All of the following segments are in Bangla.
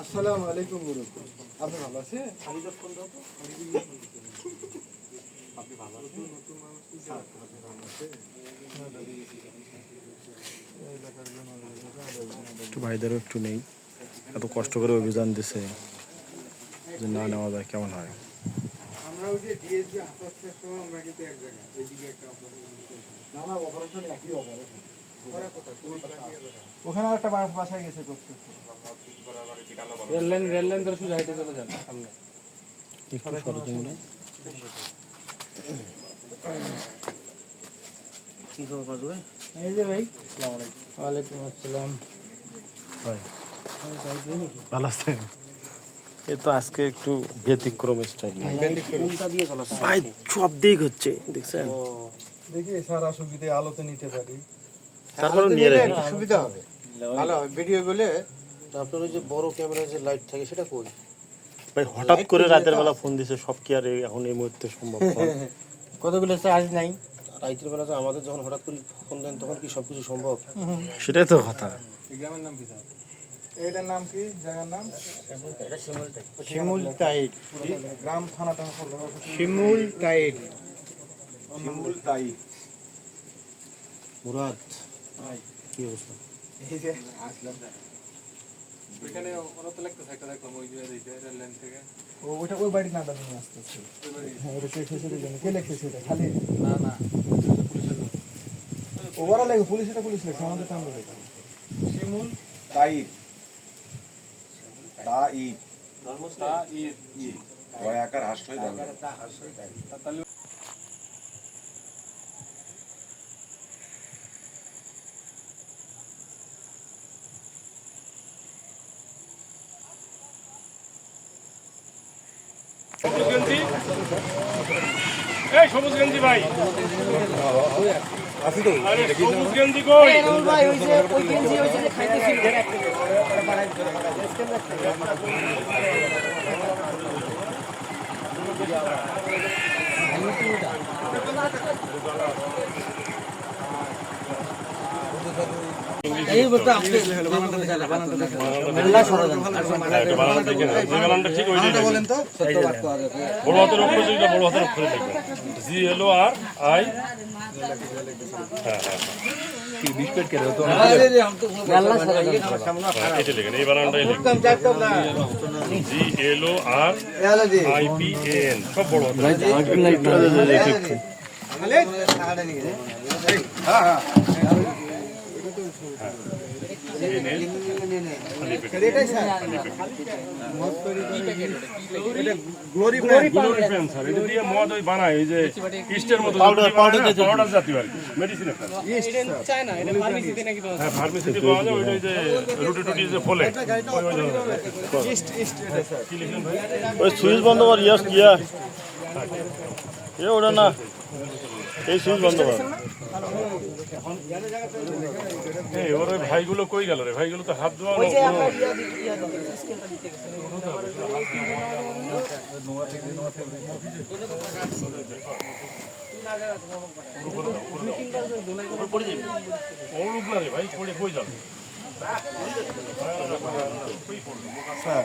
আসসালামু আলাইকুম আপনি ভালো আছেন? একটু ভাইদেরও একটু নেই। এত কষ্ট করে অভিযান দিছে যে না নেওয়া যায় কেমন হয়? আমরা ওই যে ডিএসবি হাতাচ্ছার সময় আমরা কিন্তু এক জায়গায় এইদিকে একটা অপারেশন না না অপারেশন একই অপারেশন ওখানে একটা বাসায় গেছে করতে রেললাইন রেললাইন ধরে সোজা হেঁটে চলে যান সামনে। কি খবর কাজ ভাই? এই যে ভাই। ওয়ালাইকুম আসসালাম। হয় ভালো আছেন? এ তো আজকে একটু ব্যতিক্রম স্টাইল দিয়ে চালাচ্ছ ভাই সব দিক হচ্ছে দেখছেন? দেখি সারা সুবিধে আলোতে নিতে পারি। তারপরে নিয়ে রাখি সুবিধা হবে। ভালো ভিডিও গুলো আপনার ওই যে বড় ক্যামেরায় যে লাইট থাকে সেটা কই? ভাই হঠাৎ করে রাতের বেলা ফোন দিছে সব কি আর এখন এই মুহূর্তে সম্ভব? কতগুলো চার্জ নাই। রাইতের বেলা তো আমাদের যখন হঠাৎ করে ফোন দেন তখন কি সবকিছু সম্ভব? সেটাই তো কথা। গ্রামের নাম কি স্যার? এটার নাম কি? জায়গার নাম? শিমুল টাইট গ্রাম থানাটা শিমুল টাইট শিমুল তাই মুরাদ। কি অবস্থা? এই যে আসলাম ওইখানে ওরা তো লাগতেছে একটা দেখলাম ওই যে দিতে রেললাইন থেকে। ও ওটা ওই বাড়ির নামটা নিয়ে আসতেছে। হ্যাঁ ওটা কে খেয়েছে জন্য। কে লেখেছে এটা? খালি? না না। ওরা লাগে পুলিশ এটা পুলিশ লেখছে আমাদের আমরা লেখা। শিমুল? তাইব তাইব ধর্মস্থা তাহলে এই সবুজ গেঞ্জি ভাই। আরে সবুজ গেঞ্জি কই? দেখে নেন। যে বানানটা ঠিক ওইটাই বলেন তো বড় হাতের অক্ষর যেটা বড় হাতের অক্ষরে লিখবেন জি এল আর আই। হ্যাঁ হ্যাঁ। হ্যাঁ, সব বড় হ্যাঁ। সুইচ বন্ধ কর এ ওটা না এই সুইচ বন্ধ কর। এই ওর ওই ভাইগুলো কই গেল রে? ভাইগুলো তো হাত ধোয়া ভাই পড়ে কই যাবে? স্যার।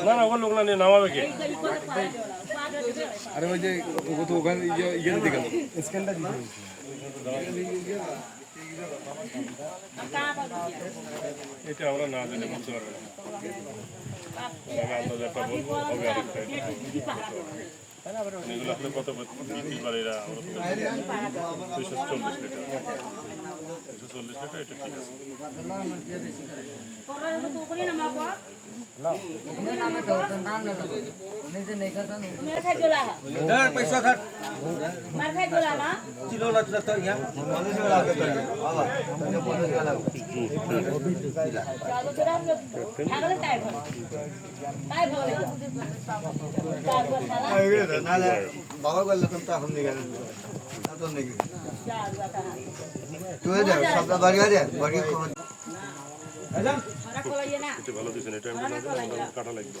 না না ওখানে লোক নিয়ে নামাবে কে? আরে ওই যে ও তো ওখানে ইয়ে গেল। স্ক্যানটা দিতে এটা আমরা না দিলে বুঝতে পারবে না। আমি একটা বলব হবে আরেকটা এগুলো আসলে কত বিক্রি করে এরা আমরা দুইশো চল্লিশ লিটার দুইশো চল্লিশ লিটার এটা ঠিক আছে পরে তো করি না মা বাবা গলা তো এখন নিয়ে গেল তো নিয়ে গেল জাদু কথা তুই দে সব বাড়ি বাড়ি এটা ভালো দিয়েছেন এটা কাটা লাগবে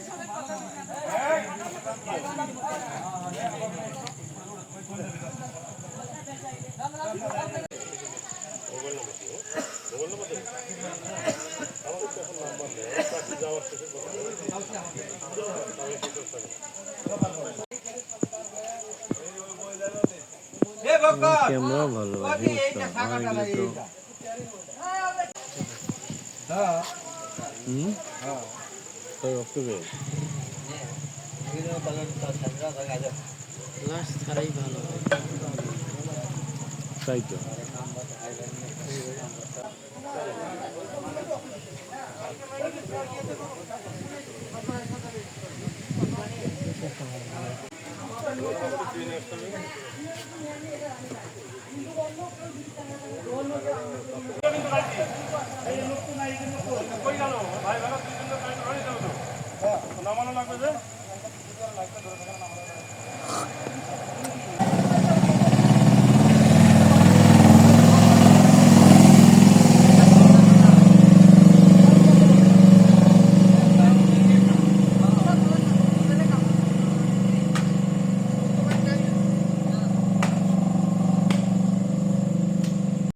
ক্যামেরা ভালো। তাই তো। নামানো লাগবে যে?